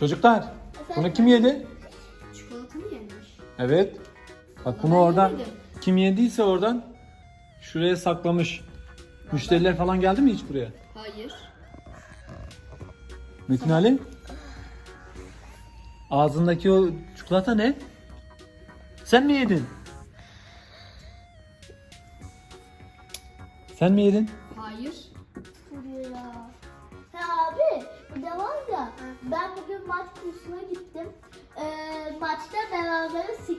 Çocuklar bunu kim yedi? Çikolata mı yemiş? Evet. Bak bunu Ben oradan yemedim. kim yediyse oradan şuraya saklamış. Müşteriler falan geldi mi hiç buraya? Hayır. Metin Ali? Ağzındaki o çikolata ne? Sen mi yedin? Sen mi yedin? Hayır. Vuruyor de var ya ben bugün maç kursuna gittim. Ee, maçta beraber 8-8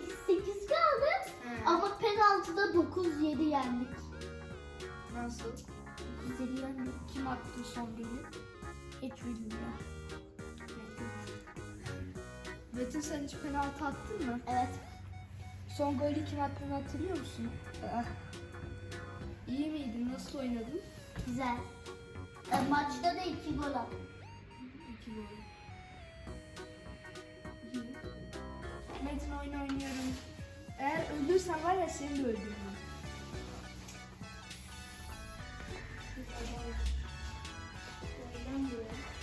kaldı He. ama penaltıda 9-7 yendik. Nasıl? 9-7 yendik. Kim attı son golü? Hiç bilmiyorum. Metin sen hiç penaltı attın mı? Evet. Son golü kim attığını hatırlıyor musun? İyi miydin? Nasıl oynadın? Güzel. Ee, maçta da 2 gol attım. Metin oyun oynuyorum. Eğer ölürsen var ya seni de öldürürüm. Metin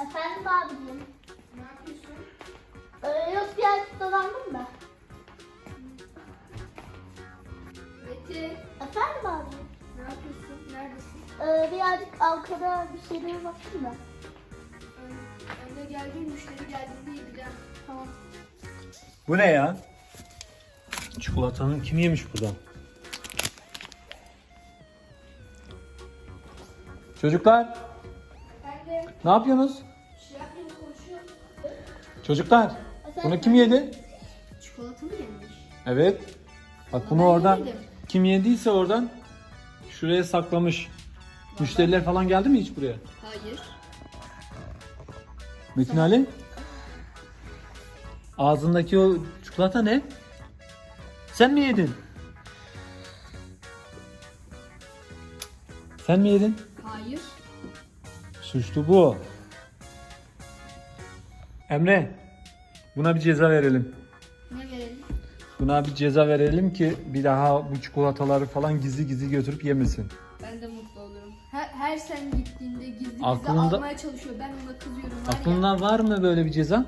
Efendim abicim. ne yapıyorsun? Ee, yok birazcık dolandım da. Metin Efendim abicim. Neredesin? Ee, birazcık arkada bir şeylere baktım da. Ön- Önde geldiğin müşteri geldiğinde yedeceğim. Tamam. Bu ne ya? Çikolatanın kim yemiş buradan? Çocuklar Ben de ne yapıyorsunuz? bir şey yapmıyorum konuşuyorum. Çocuklar bunu kim yedi? Çikolata mı yemiş? Evet. Bak bunu Ben oradan kim yediyse oradan şuraya saklamış. Müşteriler falan geldi mi hiç buraya? Hayır. Metin Ali? Ağzındaki o çikolata ne? Sen mi yedin? Sen mi yedin? Hayır. Suçlu bu. Emre, buna bir ceza verelim. Buna bir ceza verelim ki bir daha bu çikolataları falan gizli gizli götürüp yemesin. Ben de mutlu olurum. Her, her sen gittiğinde gizli gizli Aklında- almaya çalışıyor. Ben ona kızıyorum. Var ya. Aklında var mı böyle bir ceza?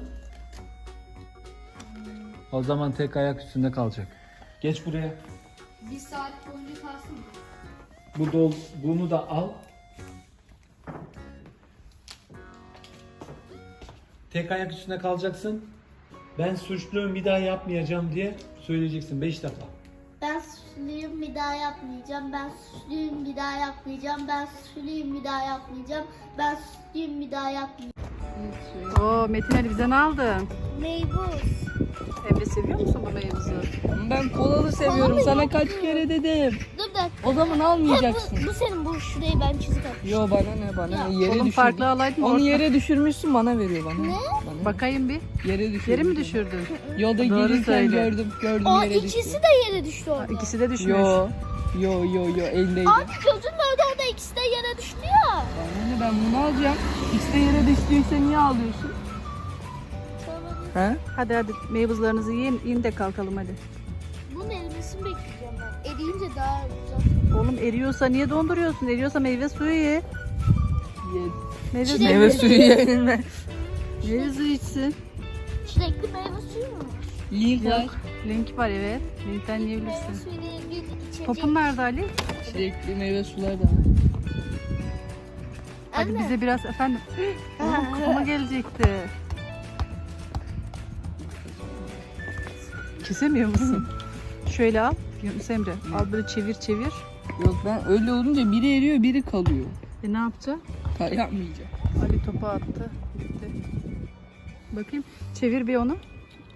O zaman tek ayak üstünde kalacak. Geç buraya. Bir saat boyunca kalsın mı? Bu dol, bunu da al. Tek ayak üstünde kalacaksın. Ben suçluyum bir daha yapmayacağım diye söyleyeceksin 5 defa. Ben suçluyum bir daha yapmayacağım. Ben suçluyum bir daha yapmayacağım. Ben suçluyum bir daha yapmayacağım. Ben suçluyum bir daha yapmayacağım. Oo Metin Ali bize ne aldın? Meybuz. Emre seviyor musun bu meyvuzu? Ben kolalı seviyorum. Sana kaç kere dedim. Dur da. O zaman almayacaksın. Bu, bu senin bu şurayı ben çizik atmışım. Yo bana ne bana Ya. ne yere Oğlum düşürdün. farklı alaydın Onu orta. yere düşürmüşsün bana veriyor bana. Ne? Bana. Bakayım bir. Yere düşürdün. Yeri mi düşürdün? Yolda Doğru gelirken söyle. gördüm gördüm O yere ikisi düştü. de yere düştü orada. İkisi de düşmüş. Yo yo yo yo eldeydi. Abi gözünün orada ikisi de yere düştü ya. Bana ne ben bunu alacağım. İkisi de yere düştüyse niye ağlıyorsun? Tamam. He? Hadi hadi meyvuzlarınızı yiyin, yiyin de kalkalım hadi. Bunun erimesini bekleyeceğim ben. Eriyince daha güzel. Oğlum eriyorsa niye donduruyorsun? Eriyorsa meyve suyu ye. Ye. Meyve, Çilek- suyu. Meyve suyu yenilme. Meyve suyu içsin. Çilekli meyve suyu mu? Link var. Link var evet. Linkten Meyve yiyebilirsin. suyuyla ilgili içecek. Topun nerede Ali? Çilekli meyve sular da var. Hadi Anne. bize biraz efendim. Oğlum kafama gelecekti. Kesemiyor musun? Şöyle al. Yunus Emre al böyle çevir çevir. Yok ben öyle olunca biri eriyor biri kalıyor. E ne yapacağım? Ha, yapmayacağım. Ali topu attı. Gitti. Bakayım. Çevir bir onu.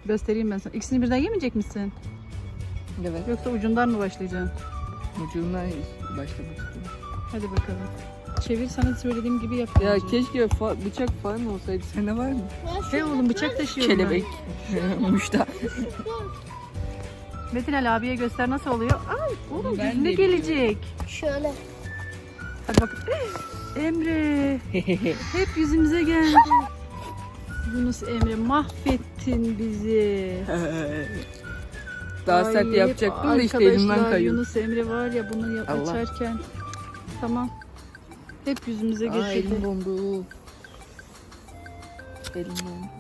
Göstereyim ben sana. İkisini birden yemeyecek misin? Evet. Yoksa ucundan mı başlayacaksın? Ucundan başlamak istiyorum. Hadi bakalım. Çevir sana söylediğim gibi yap. Ya keşke fa- bıçak falan olsaydı. Sende var mı? Ben Hey oğlum bıçak taşıyorum Kelebek. Muşta. Metin Ali abiye göster nasıl oluyor. Ay oğlum Ben yüzüne gelecek. Şöyle. Hadi bak. Emre. Hep yüzümüze geldi. Yunus Emre mahvettin bizi. Daha sert Ay, yapacaktım da işte elimden arkadaşlar, kayıyor. Yunus Emre var ya bunu yap- Allah. açarken. Tamam. Hep yüzümüze getirdi. elim dondu. Elim dondu.